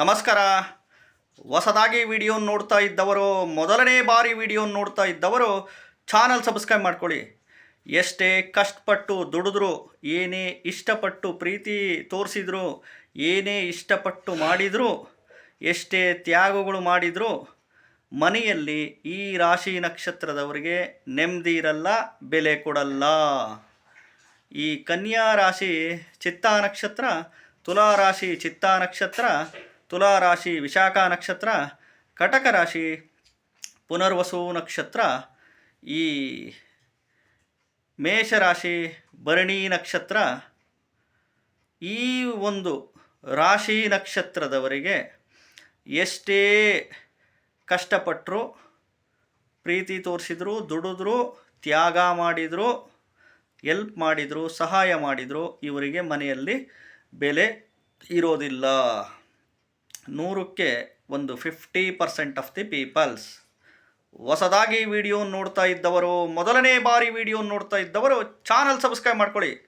ನಮಸ್ಕಾರ. ಹೊಸದಾಗಿ ವಿಡಿಯೋ ನೋಡ್ತಾ ಇದ್ದವರು, ಮೊದಲನೇ ಬಾರಿ ವಿಡಿಯೋ ನೋಡ್ತಾ ಇದ್ದವರು ಚಾನಲ್ ಸಬ್ಸ್ಕ್ರೈಬ್ ಮಾಡ್ಕೊಳ್ಳಿ. ಎಷ್ಟೇ ಕಷ್ಟಪಟ್ಟು ದುಡಿದ್ರು, ಏನೇ ಇಷ್ಟಪಟ್ಟು ಪ್ರೀತಿ ತೋರಿಸಿದ್ರು, ಏನೇ ಇಷ್ಟಪಟ್ಟು ಮಾಡಿದ್ರು, ಎಷ್ಟೇ ತ್ಯಾಗಗಳು ಮಾಡಿದ್ರು, ಮನೆಯಲ್ಲಿ ಈ ರಾಶಿ ನಕ್ಷತ್ರದವರಿಗೆ ನೆಮ್ಮದಿ ಇರಲ್ಲ, ಬೆಲೆ ಕೊಡಲ್ಲ. ಈ ಕನ್ಯಾ ರಾಶಿ ಚಿತ್ತಾ ನಕ್ಷತ್ರ, ತುಲಾ ರಾಶಿ ಚಿತ್ತಾ ನಕ್ಷತ್ರ ತುಲಾ ರಾಶಿ ವಿಶಾಖ ನಕ್ಷತ್ರ, ಕಟಕ ರಾಶಿ ಪುನರ್ವಸು ನಕ್ಷತ್ರ, ಈ ಮೇಷರಾಶಿ ಭರಣಿ ನಕ್ಷತ್ರ, ಈ ಒಂದು ರಾಶಿ ನಕ್ಷತ್ರದವರಿಗೆ ಎಷ್ಟೇ ಕಷ್ಟಪಟ್ಟರು ಪ್ರೀತಿ ತೋರಿಸಿದ್ರು, ದುಡಿದ್ರು, ತ್ಯಾಗ ಮಾಡಿದರು, ಎಲ್ಪ್ ಮಾಡಿದರು, ಸಹಾಯ ಮಾಡಿದರು, ಇವರಿಗೆ ಮನೆಯಲ್ಲಿ ಬೆಲೆ ಇರೋದಿಲ್ಲ. ನೂರಕ್ಕೆ ಒಂದು fifty percent of the peoples ಹೊಸದಾಗಿ ವಿಡಿಯೋ ನೋಡ್ತಾ ಇದ್ದವರು, ಮೊದಲನೇ ಬಾರಿ ವಿಡಿಯೋ ನೋಡ್ತಾ ಇದ್ದವರು ಚಾನಲ್ ಸಬ್ಸ್ಕ್ರೈಬ್ ಮಾಡ್ಕೊಳ್ಳಿ.